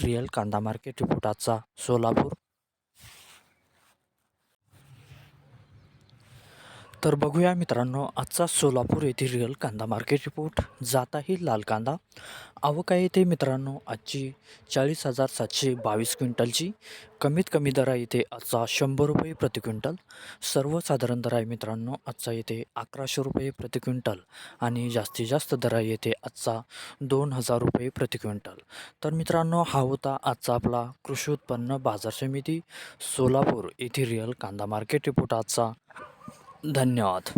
Real कांदा market report आजचा सोलापूर. तर बघूया मित्रांनो आजचा सोलापूर येथील रिअल कांदा मार्केट रिपोर्ट जात आहे लाल कांदा. आवक येथे मित्रांनो आजची चाळीस हजार सातशे बावीस क्विंटलची. कमीत कमी दर आहे इथे आजचा शंभर रुपये प्रति क्विंटल. सर्वसाधारण दर आहे मित्रांनो आजचा येथे अकराशे रुपये प्रति क्विंटल. आणि जास्तीत जास्त दर आहे येथे आजचा दोन हजार रुपये प्रति क्विंटल. तर मित्रांनो हा होता आजचा आपला कृषी उत्पन्न बाजार समिती. सोलापूर येथील रिअल कांदा मार्केट रिपोर्ट आजचा धन्यवाद.